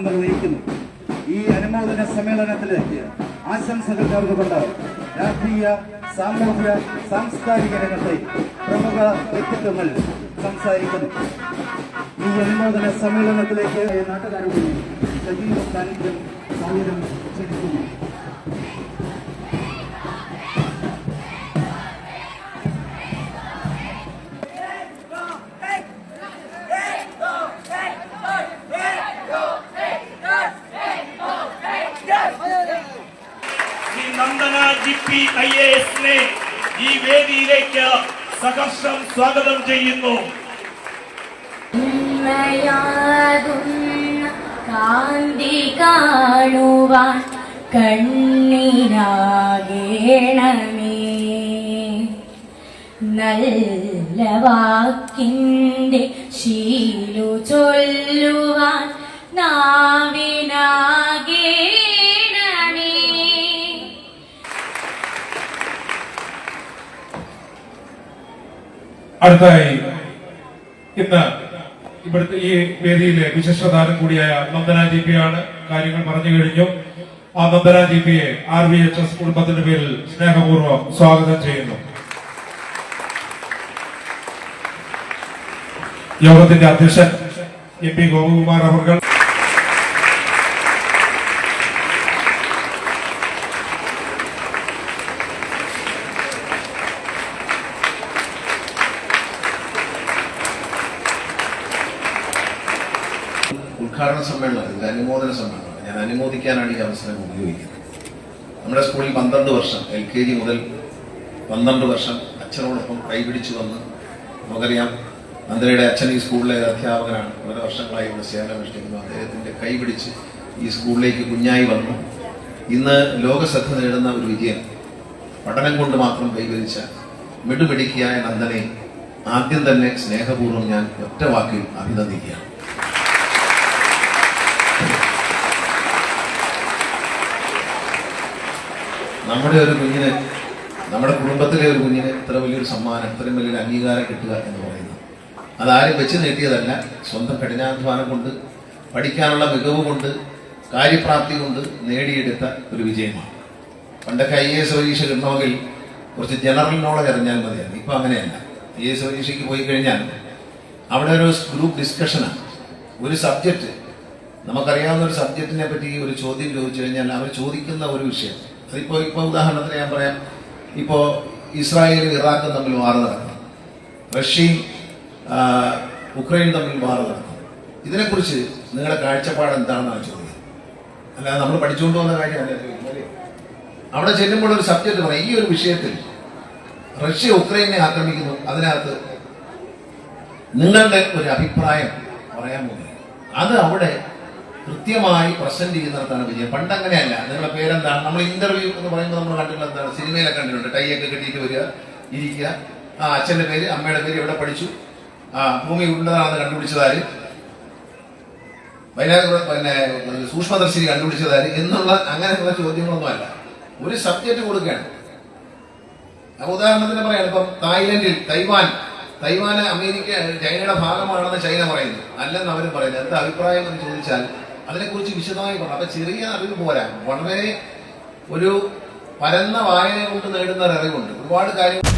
ഉദ്ഘാടനം നിർവഹിക്കുന്നു ഈ അനുമോദന സമ്മേളനത്തിലേക്ക് ആശംസകൾ നേർന്നുകൊണ്ട് രാഷ്ട്രീയ സാമൂഹ്യ സാംസ്കാരിക രംഗത്തെ പ്രമുഖ വ്യക്തിത്വങ്ങൾ സംസാരിക്കുന്നു. ഈ അനുമോദന സമ്മേളനത്തിലേക്ക് നാട്ടുകാരുടെ സജീവ സാന്നിധ്യം സാന്നിധ്യം ക്ഷണിക്കുന്നു ശ്രീ നന്ദന ജി ഈ വേദിയിലേക്ക് സഹർഷം സ്വാഗതം ചെയ്യുന്നു. കാന്തി കാണുവാൻ കണ്ണിനാകേണമേ. നല്ല വാക്കിന്റെ ശീലു ചൊല്ലുവാൻ അടുത്തായി ഇന്ന് ഇവിടുത്തെ ഈ വേദിയിലെ വിശിഷ്ടതാരം കൂടിയായ നന്ദന ജി പി ആണ് കാര്യങ്ങൾ പറഞ്ഞു കഴിഞ്ഞു. ആ നന്ദന ജി പിയെ ആർ വി എച്ച് എസ് കുടുംബത്തിന്റെ പേരിൽ സ്നേഹപൂർവം സ്വാഗതം ചെയ്യുന്നു. യോഗത്തിന്റെ അധ്യക്ഷൻ എം പി ഗോപകുമാർ അവർ ഉദ്ഘാടന സമ്മേളനം ഇത് അനുമോദന സമ്മേളനമാണ്. ഞാൻ അനുമോദിക്കാനാണ് ഈ അവസരം ഉപയോഗിക്കുന്നത്. നമ്മുടെ സ്കൂളിൽ പന്ത്രണ്ട് വർഷം എൽ കെ ജി മുതൽ പന്ത്രണ്ട് വർഷം അച്ഛനോടൊപ്പം കൈപിടിച്ചു വന്ന് നമുക്കറിയാം നന്ദനയുടെ അച്ഛൻ ഈ സ്കൂളിലെ അധ്യാപകനാണ്. വളരെ വർഷങ്ങളായി ഇവിടെ സേവനമനുഷ്ഠിക്കുന്നു അദ്ദേഹത്തിന്റെ കൈപിടിച്ച് ഈ സ്കൂളിലേക്ക് കുഞ്ഞായി വന്നു. ഇന്ന് ലോകശ്രദ്ധ നേടുന്ന ഒരു വിജയം പഠനം കൊണ്ട് മാത്രം കൈവരിച്ച മിടുമിടുക്കിയായ നന്ദനെ ആദ്യം തന്നെ സ്നേഹപൂർവം ഞാൻ ഒറ്റ വാക്കിൽ അഭിനന്ദിക്കുകയാണ്. നമ്മുടെ ഒരു കുഞ്ഞിന് നമ്മുടെ കുടുംബത്തിലെ ഒരു കുഞ്ഞിന് ഇത്ര വലിയൊരു സമ്മാനം ഇത്രയും വലിയൊരു അംഗീകാരം കിട്ടുക എന്ന് പറയുന്നത്. അതാരും വെച്ച് നീട്ടിയതല്ല. സ്വന്തം കഠിനാധ്വാനം കൊണ്ട് പഠിക്കാനുള്ള മികവ് കൊണ്ട് കാര്യപ്രാപ്തി കൊണ്ട് നേടിയെടുത്ത ഒരു വിജയമാണ്. പണ്ടൊക്കെ ഐ എസ് പരീക്ഷ കിട്ടണമെങ്കിൽ കുറച്ച് ജനറൽ നോളജ് അറിഞ്ഞാൽ മതിയാണ് ഇപ്പം അങ്ങനെയല്ല. ഐ എസ് പരീക്ഷയ്ക്ക് പോയി കഴിഞ്ഞാൽ അവിടെ ഒരു ഗ്രൂപ്പ് ഡിസ്കഷനാണ് ഒരു സബ്ജക്റ്റ് നമുക്കറിയാവുന്ന ഒരു സബ്ജക്റ്റിനെ പറ്റി ഒരു ചോദ്യം ചോദിച്ചു കഴിഞ്ഞാൽ അവർ ചോദിക്കുന്ന ഒരു വിഷയം അതിപ്പോ ഇപ്പൊ ഉദാഹരണത്തിന് ഞാൻ പറയാം. ഇപ്പോ ഇസ്രായേലും ഇറാഖും തമ്മിൽ വാർ നടക്കുന്നു റഷ്യയും ഉക്രൈനും തമ്മിൽ വാർ നടക്കുന്നു ഇതിനെക്കുറിച്ച് നിങ്ങളുടെ കാഴ്ചപ്പാട് എന്താണെന്നാണ് ചോദ്യം. അല്ലാതെ നമ്മൾ പഠിച്ചുകൊണ്ട് വന്ന കാര്യമല്ല ചോദിക്കുന്നത്? അവിടെ ചെല്ലുമ്പോൾ ഒരു സബ്ജക്ട് പറയാം. ഈ ഒരു വിഷയത്തിൽ റഷ്യ ഉക്രൈനെ ആക്രമിക്കുന്നു. അതിനകത്ത് നിങ്ങളുടെ ഒരു അഭിപ്രായം പറയാൻ പോകുന്നത് അത് അവിടെ കൃത്യമായി പ്രസന്റ് ചെയ്യുന്നിടത്താണ് വിജയം പണ്ട് അങ്ങനെയല്ല നിങ്ങളുടെ പേരെന്താണ്? നമ്മൾ ഇന്റർവ്യൂ എന്ന് പറയുമ്പോൾ നമ്മൾ കണ്ടിട്ടുള്ള എന്താണ്? സിനിമയിലൊക്കെ കണ്ടിട്ടുണ്ട്. ടൈ ഒക്കെ കെട്ടിയിട്ട് വരിക ഇരിക്കുക. ആ അച്ഛന്റെ പേര് അമ്മയുടെ പേര് എവിടെ പഠിച്ചു? ആ ഭൂമി ഉണ്ടതാണെന്ന് കണ്ടുപിടിച്ചതാര്? വൈനാകുറ പിന്നെ സൂക്ഷ്മദർശിനി കണ്ടുപിടിച്ചതാര്? എന്നുള്ള അങ്ങനെയുള്ള ചോദ്യങ്ങളൊന്നുമല്ല. ഒരു സബ്ജക്റ്റ് കൊടുക്കുകയാണ്. ഉദാഹരണത്തിന് പറയാണ് ഇപ്പം തായ്ലൻഡിൽ തൈവാൻ തൈവാന് അമേരിക്ക ചൈനയുടെ ഭാഗമാണെന്ന് ചൈന പറയുന്നു. അല്ലെന്ന് അവരും പറയുന്നത് എന്താ അഭിപ്രായം എന്ന് ചോദിച്ചാൽ അതിനെക്കുറിച്ച് വിശദമായി പറഞ്ഞു. അപ്പൊ ചെറിയ അറിവ് പോരാ. വളരെ ഒരു പരന്ന വായന കൊണ്ട് നേടുന്ന ഒരു അറിവുണ്ട് ഒരുപാട് കാര്യങ്ങൾ